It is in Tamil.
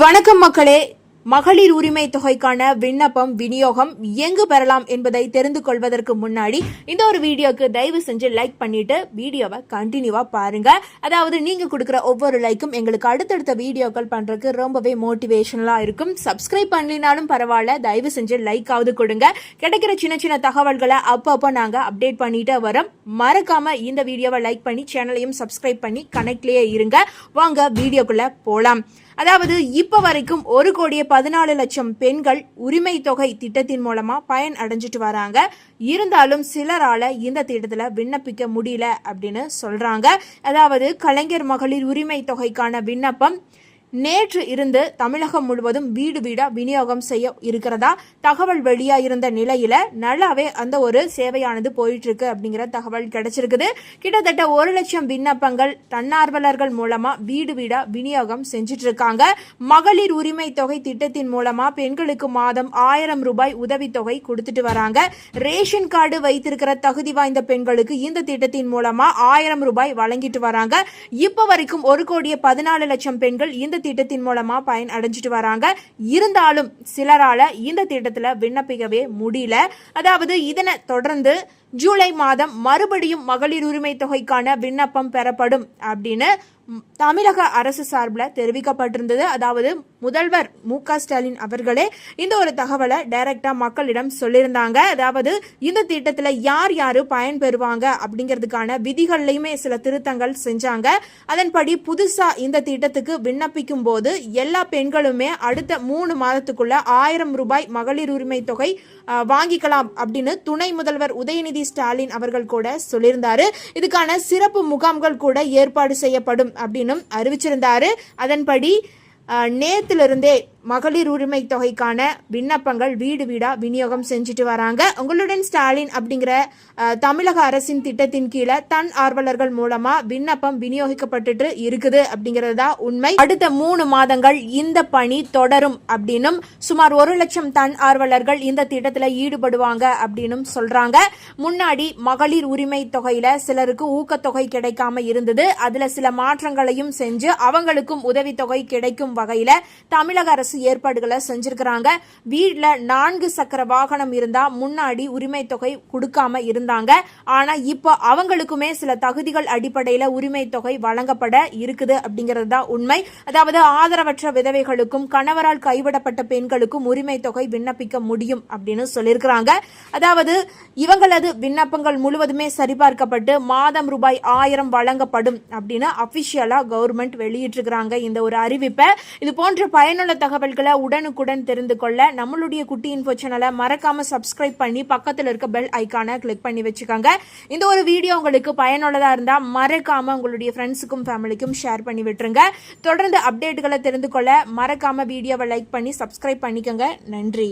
வணக்கம் மக்களே. மகளிர் உரிமை தொகைக்கான விண்ணப்பம் விநியோகம் எங்கு பெறலாம் என்பதை தெரிந்து கொள்வதற்கு முன்னாடி இந்த ஒரு வீடியோக்கு தயவு செஞ்சு லைக் பண்ணிட்டு வீடியோவை கண்டினியூவா பாருங்க. அதாவது நீங்க கொடுக்குற ஒவ்வொரு லைக்கும் எங்களுக்கு அடுத்தடுத்த வீடியோக்கள் பண்றதுக்கு ரொம்பவே மோட்டிவேஷனலா இருக்கும். சப்ஸ்கிரைப் பண்ணினாலும் பரவாயில்ல. தயவு செஞ்சு லைக் ஆகுது கொடுங்க. கிடைக்கிற சின்ன சின்ன தகவல்களை அப்பப்போ நாங்க அப்டேட் பண்ணிட்டு வரோம். மறக்காம இந்த வீடியோவை லைக் பண்ணி சேனலையும் சப்ஸ்கிரைப் பண்ணி கனெக்ட்லயே இருங்க. வாங்க வீடியோக்குள்ள போலாம். அதாவது இப்ப வரைக்கும் ஒரு கோடியே பதினாலு லட்சம் பெண்கள் உரிமை தொகை திட்டத்தின் மூலமா பயன் அடைஞ்சிட்டு வராங்க. இருந்தாலும் சிலரால இந்த திட்டத்துல விண்ணப்பிக்க முடியல அப்படின்னு சொல்றாங்க. அதாவது கலைஞர் மகளிர் உரிமை தொகைக்கான விண்ணப்பம் நேற்று இருந்து தமிழகம் முழுவதும் வீடு வீடா விநியோகம் செய்ய இருக்கிறதா? தகவல் வெளியா இருந்த நிலையில நல்லாவே அந்த ஒரு சேவையானது போயிட்டு இருக்கு அப்படிங்கிற தகவல் கிடைச்சிருக்குது. கிட்டத்தட்ட ஒரு லட்சம் விண்ணப்பங்கள் தன்னார்வலர்கள் மூலமா வீடு வீடா விநியோகம் செஞ்சுட்டு இருக்காங்க மகளிர் உரிமை தொகை திட்டத்தின் மூலமா பெண்களுக்கு மாதம் ஆயிரம் ரூபாய் உதவித்தொகை கொடுத்துட்டு வராங்க. ரேஷன் கார்டு வைத்திருக்கிற தகுதி வாய்ந்த பெண்களுக்கு இந்த திட்டத்தின் மூலமா ஆயிரம் ரூபாய் வழங்கிட்டு வராங்க. இப்போ வரைக்கும் ஒரு கோடியே பதினாலு லட்சம் பெண்கள் இந்த திட்டத்தின் மூலமா பயன் அடைஞ்சிட்டு வராங்க. இருந்தாலும் சிலரால இந்த திட்டத்துல விண்ணப்பிக்கவே முடியல. அதாவது இதனை தொடர்ந்து ஜூலை மாதம் மறுபடியும் மகளிர் உரிமை தொகைக்கான விண்ணப்பம் பெறப்படும் அப்படின்னு தமிழக அரசு சார்பில் தெரிவிக்கப்பட்டிருந்தது. அதாவது முதல்வர் மு க ஸ்டாலின் அவர்களே இந்த ஒரு தகவலை டைரக்டா மக்களிடம் சொல்லியிருந்தாங்க. அதாவது இந்த திட்டத்தில் யார் யார் பயன் பெறுவாங்க அப்படிங்கிறதுக்கான விதிகள்லையுமே சில திருத்தங்கள் செஞ்சாங்க. அதன்படி புதுசாக இந்த திட்டத்துக்கு விண்ணப்பிக்கும் போது எல்லா பெண்களுமே அடுத்த மூணு மாதத்துக்குள்ள ஆயிரம் ரூபாய் மகளிர் உரிமை தொகை வாங்கிக்கலாம் அப்படின்னு துணை முதல்வர் உதயநிதி ஸ்டாலின் அவர்கள் கூட சொல்லியிருந்தார். இதுக்கான சிறப்பு முகாம்கள் கூட ஏற்பாடு செய்யப்படும் அப்படின்னு அறிவிச்சிருந்தாரு. அதன்படி நேத்திலிருந்தே மகளிர் உரிமை தொகைக்கான விண்ணப்பங்கள் வீடு வீடா விநியோகம் செஞ்சுட்டு வராங்க. உங்களுடன் ஸ்டாலின் அப்படிங்கிற தமிழக அரசின் திட்டத்தின் கீழே தன் ஆர்வலர்கள் மூலமா விண்ணப்பம் விநியோகிக்கப்பட்டுட்டு இருக்குது அப்படிங்கிறது தான் உண்மை. அடுத்த மூணு மாதங்கள் இந்த பணி தொடரும் அப்படின்னும் சுமார் ஒரு லட்சம் தன் ஆர்வலர்கள் இந்த திட்டத்தில் ஈடுபடுவாங்க அப்படின்னும் சொல்றாங்க. முன்னாடி மகளிர் உரிமை தொகையில சிலருக்கு ஊக்கத்தொகை கிடைக்காம இருந்தது. அதுல சில மாற்றங்களையும் செஞ்சு அவங்களுக்கும் உதவித்தொகை கிடைக்கும் வகையில தமிழக அரசு ஏற்பாடுகளை செஞ்சிருக்கிறாங்க. வீட்டில் நான்கு சக்கர வாகனம் இருந்தால் முன்னாடி உரிமை தொகை கொடுக்காம இருந்தாங்க. ஆனால் இப்போ அவங்களுக்குமே சில தகுதிகள் அடிப்படையில் உரிமை தொகை வழங்கப்பட இருக்குது அப்படிங்கிறது தான் உண்மை. அதாவது ஆதரவற்ற விதவைகளுக்கும் கணவரால் கைவிடப்பட்ட பெண்களுக்கும் உரிமை தொகை விண்ணப்பிக்க முடியும் அப்படின்னு சொல்லியிருக்கிறாங்க. அதாவது இவங்களது விண்ணப்பங்கள் முழுவதுமே சரிபார்க்கப்பட்டு மாதம் ரூபாய் ஆயிரம் வழங்கப்படும் அப்படின்னு அபிஷியலா கவர்மெண்ட் வெளியிட்டிருக்கிறாங்க. இந்த ஒரு அறிவிப்பை இது போன்ற பயனுள்ள தகவல்களை உடனுக்குடன் தெரிந்து கொள்ள நம்மளுடைய குட்டி இன்ஃபோ சேனலை மறக்காம சப்ஸ்கிரைப் பண்ணி பக்கத்தில் இருக்க பெல் ஐக்கானை கிளிக் பண்ணி வச்சுக்கோங்க. இந்த ஒரு வீடியோ உங்களுக்கு பயனுள்ளதா இருந்தா மறக்காம உங்களுடைய ஃப்ரெண்ட்ஸுக்கும் ஃபேமிலிக்கும் ஷேர் பண்ணி விட்டுருங்க. தொடர்ந்து அப்டேட்டுகளை தெரிந்து கொள்ள மறக்காம வீடியோவை லைக் பண்ணி சப்ஸ்கிரைப் பண்ணிக்கோங்க. நன்றி.